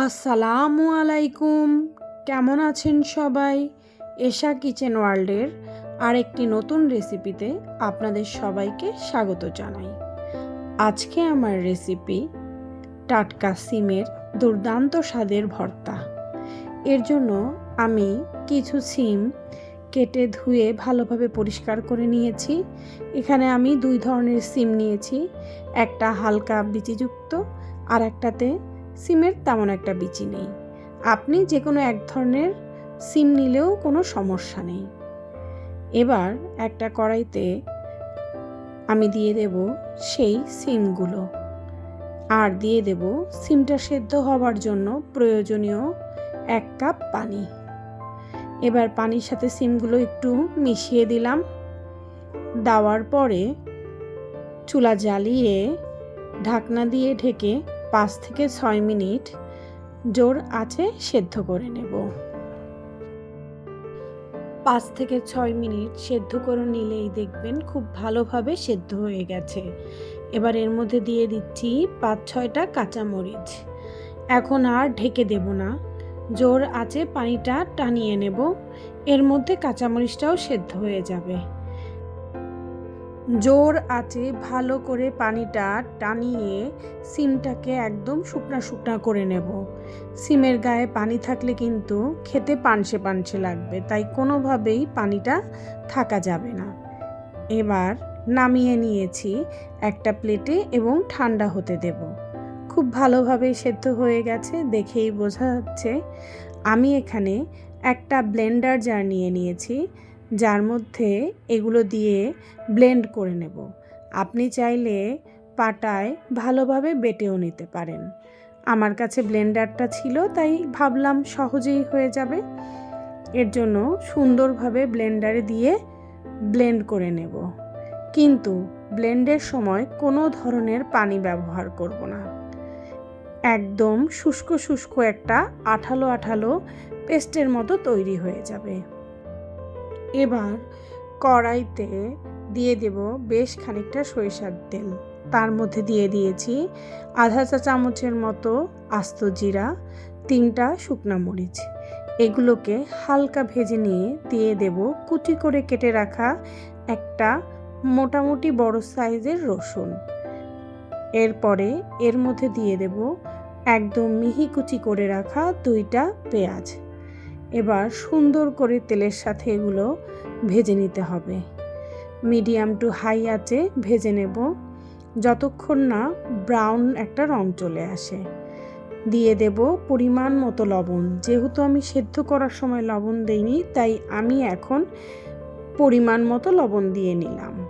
আসসালামু আলাইকুম। কেমন আছেন সবাই? এশা কিচেন ওয়ার্ল্ডের আরেকটি নতুন রেসিপিতে আপনাদের সবাইকে স্বাগত জানাই। আজকে আমার রেসিপি টাটকা সিমের দুর্দান্ত স্বাদের ভর্তা। এর জন্য আমি কিছু সিম কেটে ধুয়ে ভালোভাবে পরিষ্কার করে নিয়েছি। এখানে আমি দুই ধরনের সিম নিয়েছি, একটা হালকা বিচিযুক্ত আর একটাতে সিমের তেমন একটা বিচি নেই। আপনি যে কোনো এক ধরনের সিম নিলেও কোনো সমস্যা নেই। এবার একটা কড়াইতে আমি দিয়ে দেব সেই সিমগুলো। আর দিয়ে দেব সিমটা সেদ্ধ হওয়ার জন্য প্রয়োজনীয় এক কাপ পানি। এবার পানির সাথে সিমগুলো একটু মিশিয়ে দিলাম। দেওয়ার পরে চুলা জ্বালিয়ে ঢাকনা দিয়ে ঢেকে পাঁচ থেকে ছয় মিনিট জোর আছে সেদ্ধ করে নেব। পাঁচ থেকে ছয় মিনিট সেদ্ধ করে নিলেই দেখবেন খুব ভালোভাবে সেদ্ধ হয়ে গেছে। এবার এর মধ্যে দিয়ে দিচ্ছি পাঁচ ছয়টা কাঁচামরিচ। এখন আর ঢেকে দেব না। জোর আছে পানিটা টানিয়ে নেব। এর মধ্যে কাঁচামরিচটাও সেদ্ধ হয়ে যাবে। জোর আছে ভালো করে পানিটা টানিয়ে সিমটাকে একদম শুকনা শুকনা করে নেব। সিমের গায়ে পানি থাকলে কিন্তু খেতে পানসে পানসে লাগবে, তাই কোনোভাবেই পানিটা থাকা যাবে না। এবার নামিয়ে নিয়েছি একটা প্লেটে এবং ঠান্ডা হতে দেব। খুব ভালোভাবে সেদ্ধ হয়ে গেছে, দেখেই বোঝা যাচ্ছে। আমি এখানে একটা ব্লেন্ডার জার নিয়ে নিয়েছি। যার মধ্যে এগুলো দিয়ে ব্লেন্ড করে নেব। আপনি চাইলে পাটায় ভালোভাবে বেটেও নিতে পারেন। আমার কাছে ব্লেন্ডারটা ছিল, তাই ভাবলাম সহজেই হয়ে যাবে। এর জন্য সুন্দরভাবে ব্লেন্ডারে দিয়ে ব্লেন্ড করে নেব। কিন্তু ব্লেন্ডের সময় কোনো ধরনের পানি ব্যবহার করব না। একদম শুষ্ক শুষ্ক একটা আঠালো আঠালো পেস্টের মতো তৈরি হয়ে যাবে। এবার কড়াইতে দিয়ে দেব বেশ খানিকটা সরিষার তেল। তার মধ্যে দিয়ে দিয়েছি আধা চা চামচের মতো আস্ত জিরা, তিনটা শুকনা মরিচ। এগুলোকে হালকা ভেজে নিয়ে দিয়ে দেব কুচি করে কেটে রাখা একটা মোটামুটি বড় সাইজের রসুন। এরপরে এর মধ্যে দিয়ে দেব একদম মিহি কুচি করে রাখা দুইটা পেঁয়াজ। এবার সুন্দর করে তেলের সাথে এগুলো ভেজে নিতে হবে। মিডিয়াম টু হাই আছে ভেজে নেব। যতক্ষণ না ব্রাউন একটা রং চলে আসে। দিয়ে দেব পরিমাণ মতো লবণ। যেহেতু আমি সেদ্ধ করার সময় লবণ দেইনি, তাই আমি এখন পরিমাণ মতো লবণ দিয়ে নিলাম।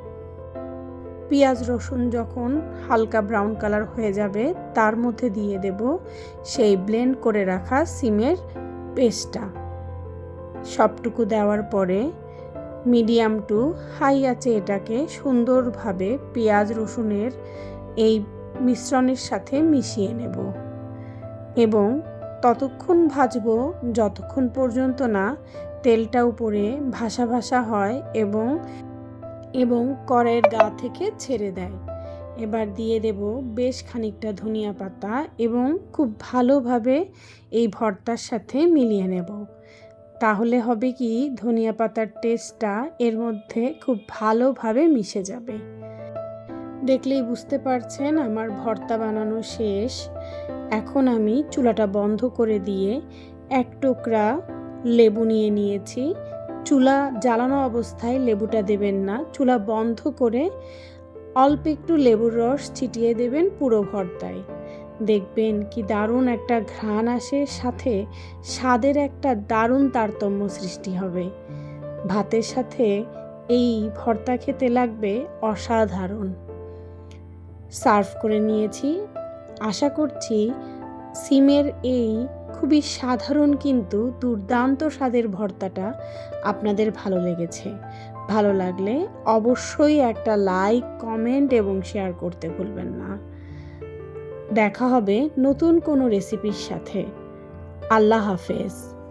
পেঁয়াজ, রসুন যখন হালকা ব্রাউন কালার হয়ে যাবে, তার মধ্যে দিয়ে দেব সেই ব্লেন্ড করে রাখা সিমের পেস্টটা। সবটুকু দেওয়ার পরে মিডিয়াম টু হাই আছে এটাকে সুন্দরভাবে পেঁয়াজ রসুনের এই মিশ্রণের সাথে মিশিয়ে নেব। এবং ততক্ষণ ভাজবো যতক্ষণ পর্যন্ত না তেলটা উপরে ভাসা ভাসা হয় এবং এবং কড়াইয়ের গা থেকে ছেড়ে দেয়। এবার দিয়ে দেব বেশ খানিকটা ধনিয়া পাতা এবং খুব ভালোভাবে এই ভর্তার সাথে মিলিয়ে নেব। তাহলে হবে কি, ধনিয়া পাতার টেস্টটা এর মধ্যে খুব ভালোভাবে মিশে যাবে। দেখলেই বুঝতে পারছেন আমার ভর্তা বানানো শেষ। এখন আমি চুলাটা বন্ধ করে দিয়ে এক টুকরা লেবু নিয়ে নিয়েছি। চুলা জ্বালানো অবস্থায় লেবুটা দেবেন না, চুলা বন্ধ করে অল্প একটু লেবুর রস ছিটিয়ে দেবেন পুরো ভর্তায়। দেখবেন কি দারুণ একটা ঘ্রাণ আসে, সাথে স্বাদের একটা দারুণ তারতম্য সৃষ্টি হবে। ভাতের সাথে এই ভর্তা খেতে লাগবে অসাধারণ। সার্ভ করে নিয়েছি। আশা করছি সিমের এই খুবই সাধারণ কিন্তু দুর্দান্ত স্বাদের ভর্তাটা আপনাদের ভালো লেগেছে। ভালো লাগলে অবশ্যই একটা লাইক, কমেন্ট এবং শেয়ার করতে ভুলবেন না। দেখা হবে নতুন কোনো রেসিপির সাথে। আল্লাহ হাফেজ।